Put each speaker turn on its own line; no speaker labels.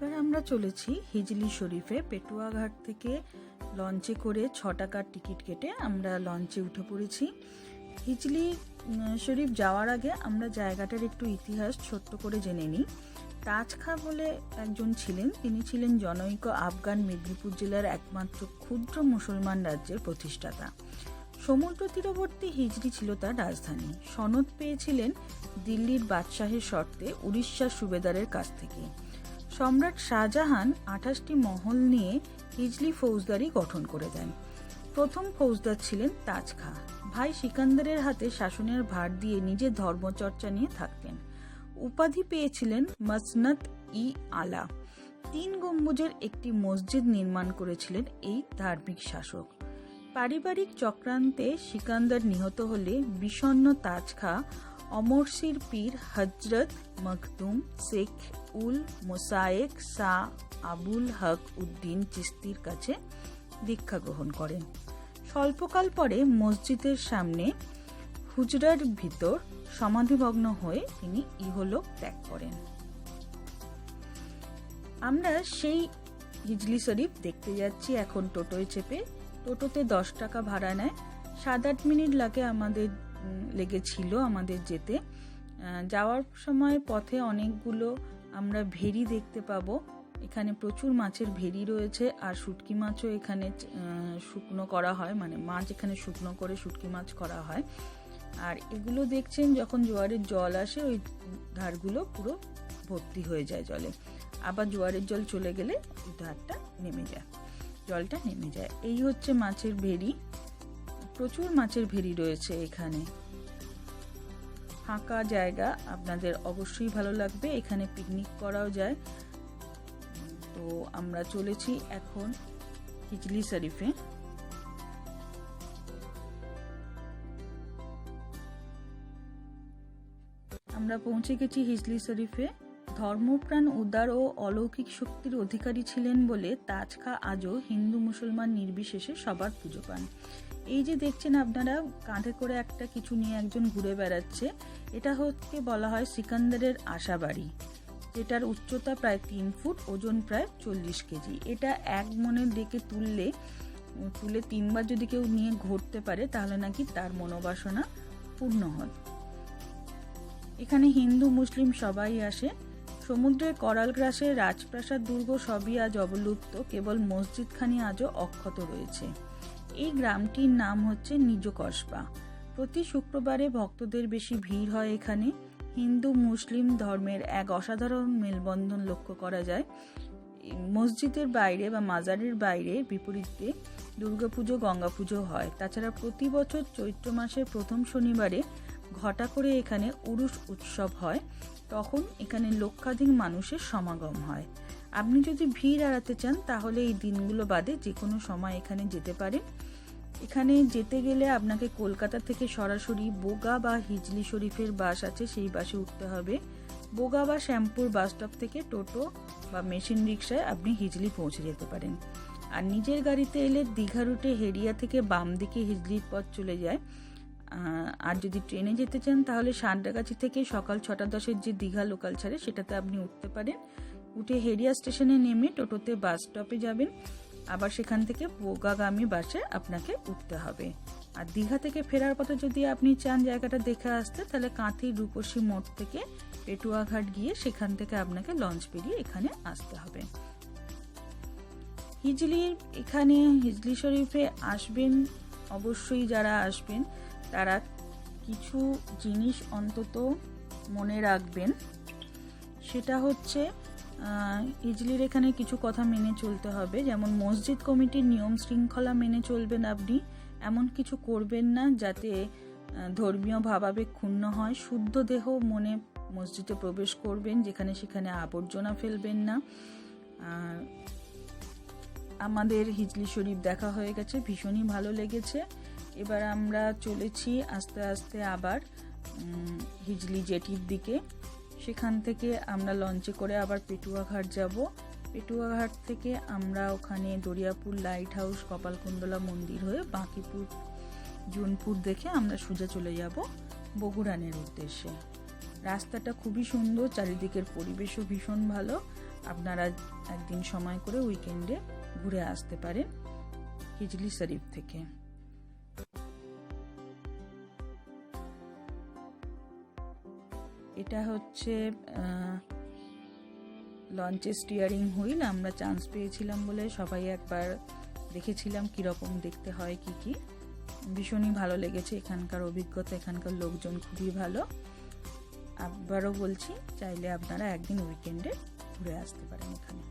এবার আমরা চলেছি হিজলি শরীফে পেটুয়াঘাট থেকে লঞ্চে করে ছ টাকার টিকিট কেটে আমরা লঞ্চে উঠে পড়েছি। হিজলি শরীফ যাওয়ার আগে আমরা জায়গাটার একটু ইতিহাস ছোট্ট করে জেনে নিই। তাজ খা বলে একজন ছিলেন, তিনি ছিলেন জনৈক আফগান মেদিনীপুর জেলার একমাত্র ক্ষুদ্র মুসলমান রাজ্যের প্রতিষ্ঠাতা। সমুদ্র তীরবর্তী হিজড়ি ছিল তার রাজধানী। সনদ পেয়েছিলেন দিল্লির বাদশাহের শর্তে উড়িষ্যার সুবেদারের কাছ থেকে। সম্রাট শাহজাহান আঠাশটি মহল নিয়ে হিজলি ফৌজদারি গঠন করে দেন। প্রথম ফৌজদার ছিলেন তাজ খা। ভাই সিকান্দারের হাতে শাসনের ভার দিয়ে নিজের ধর্মচর্চা নিয়ে থাকতেন। উপাধি পেয়েছিলেন মসনত ই আলা। তিন গম্বুজের একটি মসজিদ নির্মাণ করেছিলেন এই ধার্মিক শাসক। পারিবারিক চক্রান্তে সিকান্দার নিহত হলে বিষণ্ন তাজ খা অমরসির পীর হজরত মখদুম শেখ উল মোসায়েক শাহ আবুল হক উদ্দিন চিস্তির কাছে দীক্ষা গ্রহণ করেন। স্বল্পকাল পরে মসজিদের সামনে হুজরার ভিতর সমাধিভগ্ন হয়ে তিনি ইহলোক ত্যাগ করেন। আমরা সেই হিজলি শরীফ দেখতে যাচ্ছি এখন টোটোয় চেপে। টোটোতে দশ টাকা ভাড়া নেয়। সাত আট মিনিট লাগে আমাদের লেগেছিল আমাদের যেতে। যাওয়ার সময় পথে অনেকগুলো আমরা ভেরি দেখতে পাবো। এখানে প্রচুর মাছের ভেরি রয়েছে আর শুটকি মাছও এখানে শুকনো করা হয় মানে মাছ এখানে শুকনো করে শুটকি মাছ করা হয়। আর এগুলো দেখছেন যখন জোয়ারের জল আসে, ওই ধারগুলো পুরো ভর্তি হয়ে যায় জলে। আবার জোয়ারের জল চলে গেলে ধারটা নেমে যায়, জলটা নেমে যায়। এই হচ্ছে মাছের ভেরি প্রচুর মাছের ভেরি রয়েছে এখানে। ফাঁকা জায়গা, আপনাদের অবশ্যই ভালো লাগবে, এখানে পিকনিক করাও যায়। তো আমরা চলেছি এখন হিজলি শরীফে। আমরা পৌঁছে গেছি হিজলি শরীফে। ধর্মপ্রাণ উদার ও অলৌকিক শক্তির অধিকারী ছিলেন বলে তাজ খা আজও হিন্দু মুসলমান নির্বিশেষে সবার পুজো পান। এই যে দেখছেন আপনারা, কাঁধে করে একটা কিছু নিয়ে একজন ঘুরে বেড়াচ্ছে। এটা হচ্ছে বলা হয় সিকান্দারের আশাবাড়ি, যেটার উচ্চতা প্রায় তিন ফুট, ওজন প্রায় চল্লিশ কেজি। এটা এক মনের দিকে তুললে, তুলে তিনবার যদি কেউ নিয়ে ঘুরতে পারে, তাহলে নাকি তার মনোবাসনা পূর্ণ হয় এখানে হিন্দু, মুসলিম সবাই আসে। সমুদ্রের করাল গ্রাসে রাজপ্রাসাদ দুর্গ সবই আজ অবলুপ্ত, কেবল মসজিদখানি আজও অক্ষত রয়েছে। এই গ্রামটির নাম হচ্ছে নিজ কসবা প্রতি শুক্রবারে ভক্তদের বেশি ভিড় হয় এখানে। হিন্দু, মুসলিম ধর্মের এক অসাধারণ মেলবন্ধন লক্ষ্য করা যায়। মসজিদের বাইরে বা মাজারের বাইরে বিপরীতে দুর্গাপুজো গঙ্গা পুজো হয়। তাছাড়া প্রতি বছর চৈত্র মাসের প্রথম শনিবারে ঘটা করে এখানে উরুষ উৎসব হয়। তখন এখানে লক্ষাধিক মানুষের সমাগম হয়। আপনি যদি ভিড় এড়াতে চান, তাহলে এই দিনগুলো বাদে যে কোনো সময় এখানে যেতে পারেন। এখানে যেতে গেলে আপনাকে কলকাতা থেকে সরাসরি বোগা বা হিজলি শরীফের বাস আছে, সেই বাসে উঠতে হবে। বোগা বা শ্যামপুর বাস স্টপ থেকে টোটো বা মেশিন রিক্সায় আপনি হিজলি পৌঁছে যেতে পারেন। আর নিজের গাড়িতে এলে দীঘা রুটে হেরিয়া থেকে বাম দিকে হিজলির পথ চলে যায়। আর যদি ট্রেনে যেতে চান, তাহলে সান্ডাগাছি থেকে সকাল ছটা দশের যে দীঘা লোকাল ছাড়ে, সেটাতে আপনি উঠতে পারেন। উঠে হেরিয়া স্টেশনে নেমে টোটোতে বাস স্টপে যাবেন। আবার সেখান থেকে বোগাগামী বাসে আপনাকে উঠতে হবে। আর দীঘা থেকে ফেরার পথে যদি আপনি চান জায়গাটা দেখে আসতে, তাহলে কাঁথি রূপসী মোড় থেকে পেটুয়াঘাট গিয়ে সেখান থেকে আপনাকে লঞ্চ পেরিয়ে এখানে আসতে হবে। হিজলির এখানে হিজলি শরীফে আসবেন, অবশ্যই যারা আসবেন তারা কিছু জিনিস অন্তত মনে রাখবেন। সেটা হচ্ছে আহ, হিজলির এখানে কিছু কথা মেনে চলতে হবে। যেমন মসজিদ কমিটির নিয়ম শৃঙ্খলা মেনে চলবেন আপনি এমন কিছু করবেন না যাতে ধর্মীয় ভাবাবেগ ক্ষুণ্ণ হয়। শুদ্ধ দেহ মনে মসজিদে প্রবেশ করবেন যেখানে সেখানে আবর্জনা ফেলবেন না। আমাদের হিজলি শরীফ দেখা হয়ে গেছে ভীষণই ভালো লেগেছে। এবার আমরা চলেছি আস্তে আস্তে আবার হিজলি জেটির দিকে। সেখান থেকে আমরা লঞ্চে করে আবার পেটুয়াঘাট যাব। পেটুয়াঘাট থেকে আমরা ওখানে দরিয়াপুর লাইট হাউস কপালকুণ্ডলা মন্দির হয়ে বাঁকিপুর, জুনপুর দেখে আমরা সোজা চলে যাব বগুড়ানের উদ্দেশ্যে। রাস্তাটা খুবই সুন্দর, চারিদিকের পরিবেশও ভীষণ ভালো। আপনারা একদিন সময় করে উইকেন্ডে ঘুরে আসতে পারেন হিজলি শরীফ থেকে। এটা হচ্ছে লঞ্চে স্টিয়ারিং হুইল। আমরা চান্স পেয়েছিলাম বলে সবাই একবার দেখেছিলাম কীরকম দেখতে হয়, কি কি। ভীষণই ভালো লেগেছে এখানকার অভিজ্ঞতা, এখানকার লোকজন খুবই ভালো। আবারও বলছি, চাইলে আপনারা একদিন উইকেন্ডে ঘুরে আসতে পারেন এখানে।